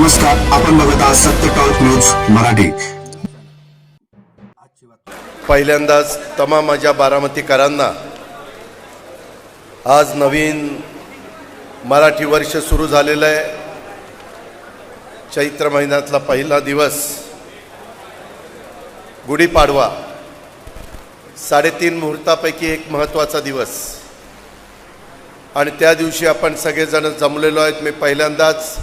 नमस्कार आपण बघत आहात सत्य टॉक न्यूज मराठी. पहिल्यांदाच तमाम माझ्या बारामतीकरांना आज नवीन मराठी वर्ष सुरू झालेलं आहे. चैत्र महिन्यातला पहिला दिवस. गुढीपाडवा. साडेतीन मुहूर्तापैकी एक महत्त्वाचा दिवस. आणि त्या दिवशी आपण सगळेजण जमलेलो आहेत. मी पहिल्यांदाच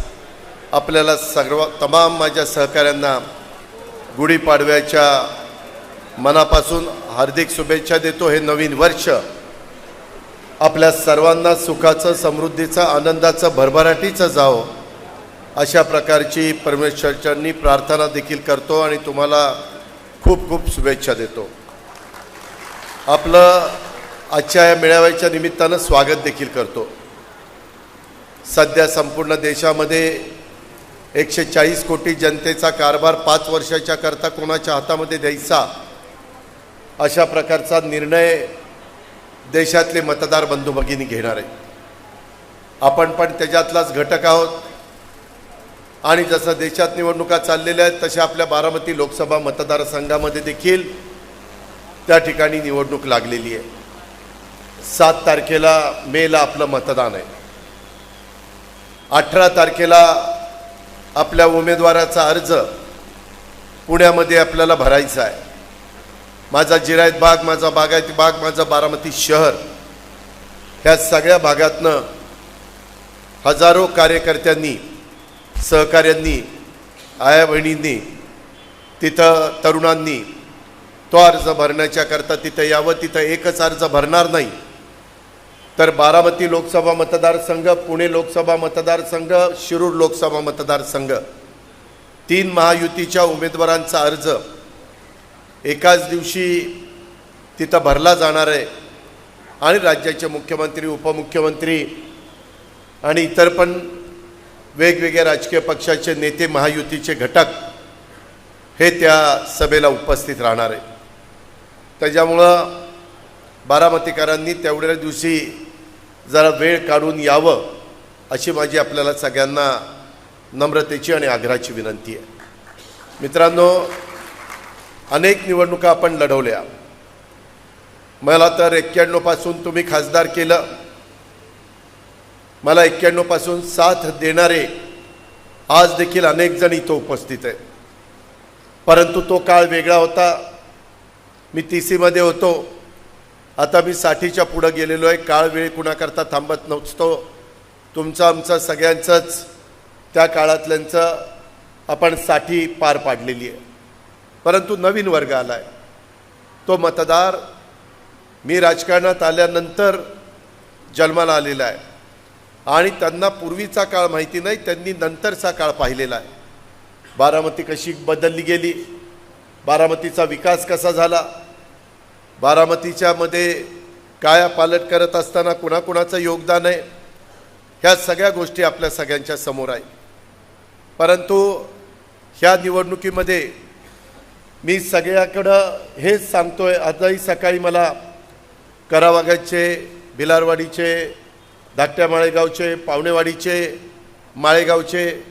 आपल्याला सर्व तमाम माझ्या सहकाऱ्यांना गुढीपाडव्याच्या मनापासून हार्दिक शुभेच्छा देतो. हे नवीन वर्ष आपल्या सर्वांना सुखाचं समृद्धीचं आनंदाचं भरभराटीचं जावं. अशा प्रकारची परमेश्वरच्यांनी प्रार्थना देखील करतो आणि तुम्हाला खूप खूप शुभेच्छा देतो. आपलं आजच्या या मेळाव्याच्या निमित्तानं स्वागत देखील करतो. सध्या संपूर्ण देशामध्ये एकशे चाळीस कोटी जनतेचा कारभार पाच वर्षाच्या करता कोणाच्या हातामध्ये द्यायचा? अशा प्रकारचा निर्णय देशातले मतदार बंधू भगिनी घेणार आहे आपण पण त्याच्यातलाच घटक आहोत. आणि जसं देशात निवडणुका चाललेल्या आहेत तशा आपल्या बारामती लोकसभा मतदारसंघामध्ये देखील त्या ठिकाणी निवडणूक लागलेली आहे. सात तारखेला मेला आपलं मतदान आहे. अठरा तारखेला आपल्या उमेदवाराचा अर्ज पुण्यामध्ये आपल्याला भरायचा आहे. माझा जिरायत बाग माझा बागायती बाग माझा बारामती शहर ह्या सगळ्या भागातनं हजारो कार्यकर्त्यांनी सहकाऱ्यांनी आया बहिणींनी तिथं तरुणांनी तो अर्ज भरण्याच्याकरता तिथं यावं तिथं एकच अर्ज भरणार नाही. तर बारामती लोकसभा मतदारसंघ पुणे लोकसभा मतदारसंघ शिरूर लोकसभा मतदारसंघ. तीन महायुतीच्या उमेदवारांचा अर्ज. एकाच दिवशी तिथं भरला जाणार आहे. आणि राज्याचे मुख्यमंत्री उपमुख्यमंत्री आणि इतर पण वेगवेगळ्या राजकीय पक्षाचे नेते महायुतीचे घटक हे त्या सभेला उपस्थित राहणार आहे. त्याच्यामुळं बारामतीकरांनी तेवढ्या दिवशी जरा वेळ काढून यावं अशी माझी आपल्याला सगळ्यांना नम्रतेची आणि आग्रहाची विनंती आहे. मित्रांनो अनेक निवडणुका आपण लढवल्या. मला तर एक्क्याण्णवपासून तुम्ही खासदार केलं. मला एक्क्याण्णवपासून साथ देणारे आज देखील अनेक जण इथं उपस्थित आहेत. परंतु तो काळ वेगळा होता. मी टी सीमध्ये होतो. आता मी साठीच्या पुढं गेलेलो आहे. काळ वेळ कुणाकरता थांबत नसतो. तुमचा आमचा सगळ्यांचंच त्या काळातल्यांचं आपण साठी पार पाडलेली आहे. परंतु नवीन वर्ग आला आहे तो मतदार मी राजकारणात आल्यानंतर जन्माला आलेला आहे. आणि त्यांना पूर्वीचा काळ माहिती नाही त्यांनी नंतरचा काळ पाहिलेला आहे. बारामती कशी बदलली गेली? बारामतीचा विकास कसा झाला? बारामतीच्या मध्ये काया पालट करत असताना कुणाकुणाचं योगदान आहे? ह्या सगळ्या गोष्टी आपल्या सगळ्यांच्या समोर आहे. परंतु ह्या निवडणुकीमध्ये मी सगळ्याकडं हेच सांगतोय आजही सकाळी मला करावागाचे भिलारवाडीचे धाकट्या माळेगावचे पावणेवाडीचे माळेगावचे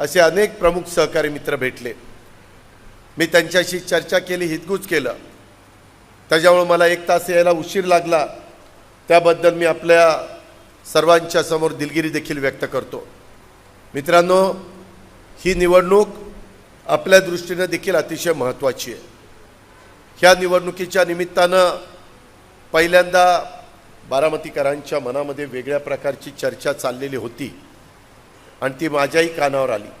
असे अनेक प्रमुख सहकारी मित्र भेटले. मी त्यांच्याशी चर्चा केली हितगुज केलं. त्याच्यामुळं मला एक तास यायला उशीर लागला. त्याबद्दल मी आपल्या सर्वांच्या समोर दिलगिरी देखील व्यक्त करतो. मित्रांनो ही निवडणूक आपल्या दृष्टीनं देखील अतिशय महत्त्वाची आहे. ह्या निवडणुकीच्या निमित्तानं पहिल्यांदा बारामतीकरांच्या मनामध्ये वेगळ्या प्रकारची चर्चा चाललेली होती आणि ती माझ्याही कानावर आली.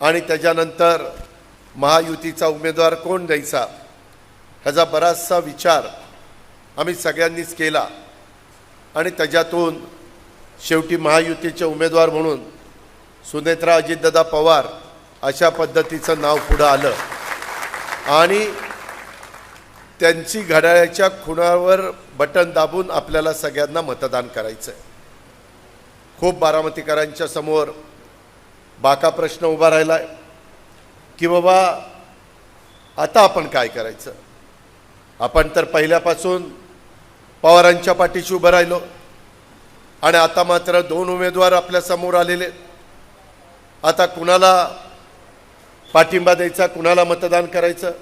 आणि त्याच्यानंतर महायुतीचा उमेदवार कोण द्यायचा? ह्याचा बराचसा विचार आम्ही सगळ्यांनीच केला. आणि त्याच्यातून शेवटी महायुतीचे उमेदवार म्हणून सुनेत्रा अजितदादा पवार अशा पद्धतीचं नाव पुढं आलं. आणि त्यांची घड्याळ्याच्या खुणावर बटन दाबून आपल्याला सगळ्यांना मतदान करायचं आहे खूप बारामतीकरांच्या समोर बाका प्रश्न उभा राहिला आहे की बाबा आता आपण काय करायचं? आपण तर पहिल्यापासून पवारांच्या पाठीशी उभं राहिलो. आणि आता मात्र दोन उमेदवार आपल्यासमोर आलेले. आता कुणाला पाठिंबा द्यायचा कुणाला मतदान करायचं?